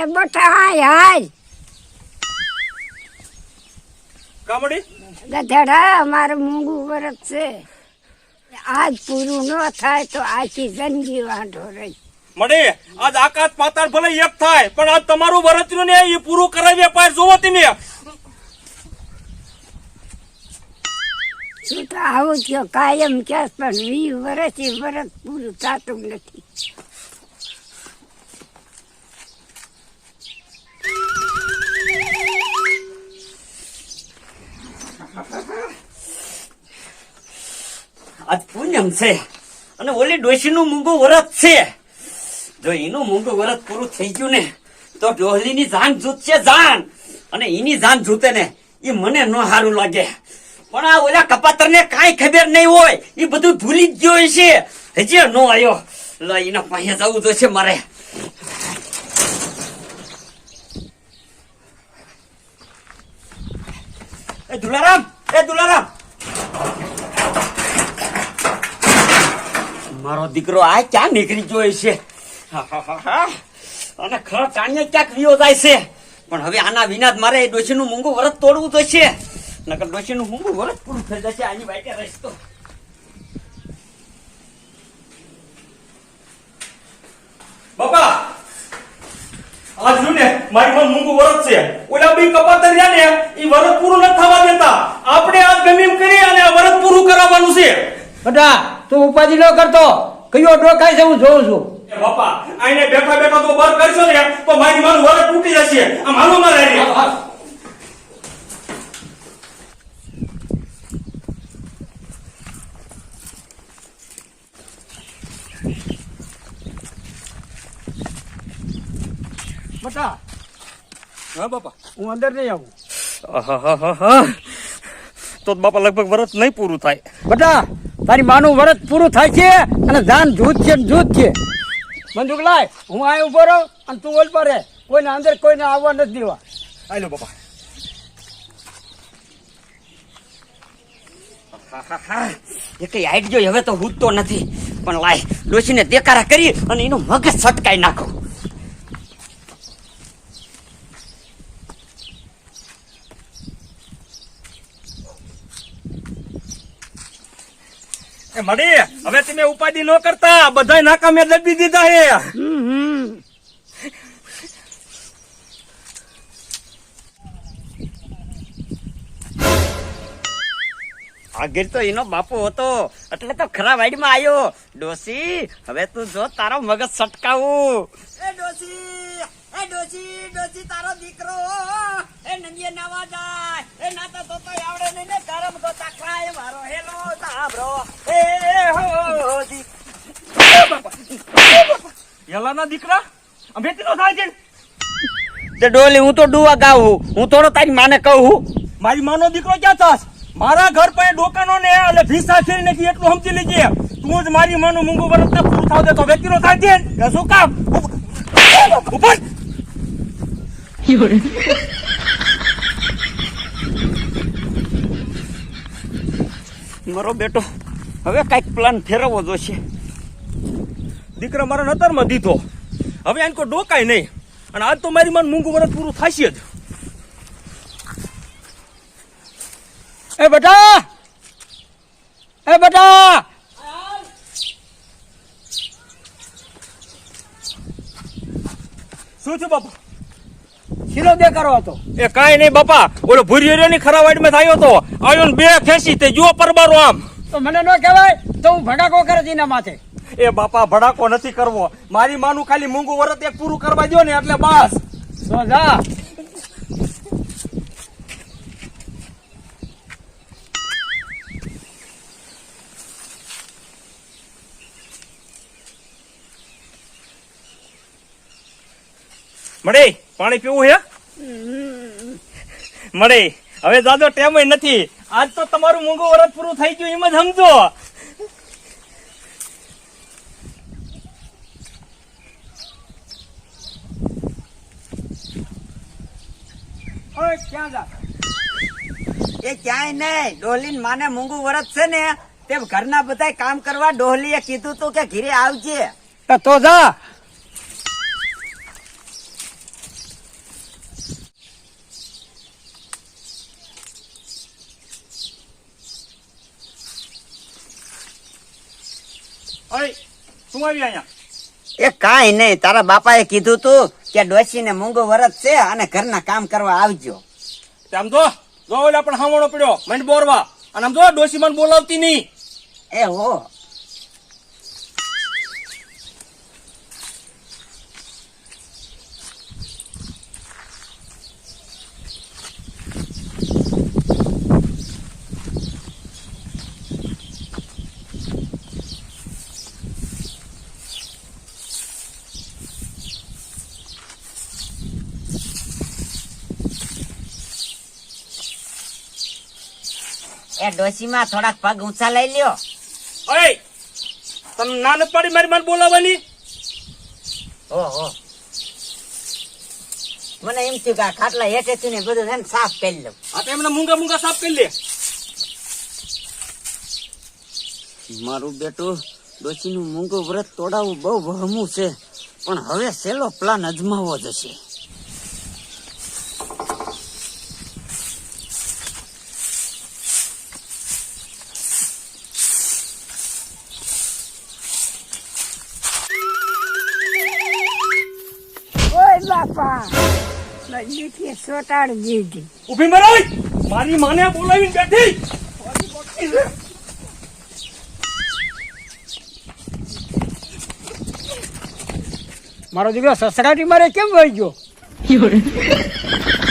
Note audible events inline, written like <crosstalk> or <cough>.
એ બટા હાય હાય. કામડી? ગધેડા અમારે મૂંગું વરસ છે. આજ પૂરું ન થાય તો આખી જિંદગી વાંઢો રહી. મળી આજ આકાશ પાતાળ ભલે એક થાય પણ આજ તમારું વરત્યું ને એ પૂરું કરાવી પાર જોવો તમે. શું તો આવું થયો કાયમ ક્યાં પણ વી વરસ એ વરસ પૂરું થતું નથી. આજ પૂનમ છે. અને ઓલી ડોશીનું મૂંગું વરત છે. જો એનું મૂંગું વરત પૂરું થઈ ગયું ને, તો ડોહલીની જાન જૂતશે જાન. અને એની જાન જૂતે ને, એ મને ન સારું લાગે. પણ આ ઓલા કપાતર ને કાંઈ ખબર નહીં હોય. એ બધું ભૂલી જ ગયો છે હજી નો આવ્યો લ, એના પાસે જવું જોશે મારે. એ દુલારામ એ દુલારામ. મારો દીકરો આ ક્યાં નીકળી ગયો છે. અને ખર ચાણીએ ક્યાંક વિયો જાય છે? પણ હવે આના વિના મારે ડોશીનું મૂંગું વરત તોડવું તો છે નકર ડોશીનું મૂંગું વરત પૂરું થઈ જશે, આની બાઈકે રહીશ તો. બાપા આજ જો ને, મારી પણ મૂંગું વરત છે. ઓલા બી કપાતર રહ્યા ને એ વરત પૂરું નથી થવા દેતા. આપણે આ ગમે એમ કરી અને આ વરત પૂરું કરાવવાનું છે. બધા તું ઉપાધિ ન કરતો કયો ડોકાય છે હું જોઉં છું. એ બાપા આઈને બેઠા બેઠા તો બર કરશો ને તો મારી મારું વરત તૂટી જશે. આમ હાલો. બટા હા બાપા. હું અંદર નહીં આવું. આહાહાહા. તો બાપા લગભગ વરસ નહીં પૂરું થાય. બટા તારી માનું વરત પૂરું થાય છે અને ધાન જૂથ છે ને જૂથ છે. બંદૂક લાય હું આ ઊભો રહું અને તું ઓલ પર રહે. કોઈને અંદર કોઈને આવવા નથી દેવા. હાલો બાપા. એ કઈ હાઈટ જોઈ હવે તો હૂજતો નથી. પણ લાય ડોશીને દેકારા કરી અને એનું મગજ છટકાઈ નાખો. એ મળી હવે તમે ઉપાધિ ન કરતા. બધા નાકામે દબી દીધા હે. આગળ તો એનો બાપુ હતો. એટલે તો ખરા વાડીમાં આવ્યો ડોસી હવે તું જો તારો મગજ સટકાવું એ ડોસી એ ડોસી ડોસી તારો દીકરો. એ નંદીએ નાવા જાય એ નાતા તો તો આવડે નહીં ને ગરમ તો તાકરાય મારો હેલો સાંભળો એ હોજી યલાના દીકરા અમે તીનો થાય છે તે ડોલી હું તો ડુવા ગાવું હું થોડો તારી માને કહું મારી માનો દીકરો ક્યાં થાસ મારા ઘર પર ડોકાનો ને એટલે ભીસા ફેરી નાખી એટલું સમજી લેજે તું જ મારી માનું મૂંગું વરત ને પૂરું થાવ દે તો વ્યક્તિનો થાય છે? શું કામ ઉપ- ઉપર મારો બેટો. હવે કંઈક પ્લાન ફેરવવો જોશે. દીકરા મારા નતરમાં દીધો. હવે આને કોઈ ડોકાય નહીં. અને આજ તો મારી મન મૂંગું વરસ પૂરું થશે જ. એ બેટા! એ બેટા! શું છે બાપા? શીરો દેકારો હતો. એ કાઈ નહીં બાપા ઓલો ભૂરિયો ની ખરા વાડીમાં થયો તો આવ્યો ને બે ખેંચી તે જુઓ પરબારો આમ. તો મને ન કહેવાય તો હું ભડાકો કરે જીના માથે. એ બાપા ભડાકો નથી કરવો. મારી માનું ખાલી મૂંગું વરત એક પૂરું કરવા દો ને એટલે બસ. તો જા મળે પાણી પીવું હે? મળે. હવે દાદો ટેમ નથી. આજ તો તમારું મૂંગું વરસ પૂરું થઈ ગયું એમ જ સમજો. એ ક્યાંય નહીં. ડોહલી માને મૂંગું વરત છે ને તે ઘરના બધા કામ કરવા ડોહલીએ કીધું તું કે ઘીરે આવજે. તો તો જા. ઓય શું આવી અહીંયા? એ કાંઈ નહીં તારા બાપાએ કીધું તું કે ડોશીને મૂંગું વરત છે અને ઘરના કામ કરવા આવજો. આમ તો જો ઓલા પણ હાવણો પડ્યો મને બોરવા. અને આમ જો ડોશી મને બોલાવતી નહીં. એ હો એ ડોશીમાં થોડાક પગ ઊંચા લઈ લ્યો. ઓય! તમે નાને પડી પાડી મારી મને બોલાવવાની? ઓહો. મને એમ થયું કે આ ખાટલા હેઠેથી ને બધું છે ને સાફ કરી લઉં. આ તો એમને મૂંગા મૂંગા સાફ કરી લે. મારું બેટું ડોશીનું મૂંગું વ્રત તોડાવવું બહુ વહમું છે. પણ હવે સેલો પ્લાન અજમાવો જશે ઓય બાપા. સોટાડી દીધી મારી માને બોલાવીને બેઠી! મારો દીકરો સસરાટી મારે કેમ વહી ગયો? <laughs>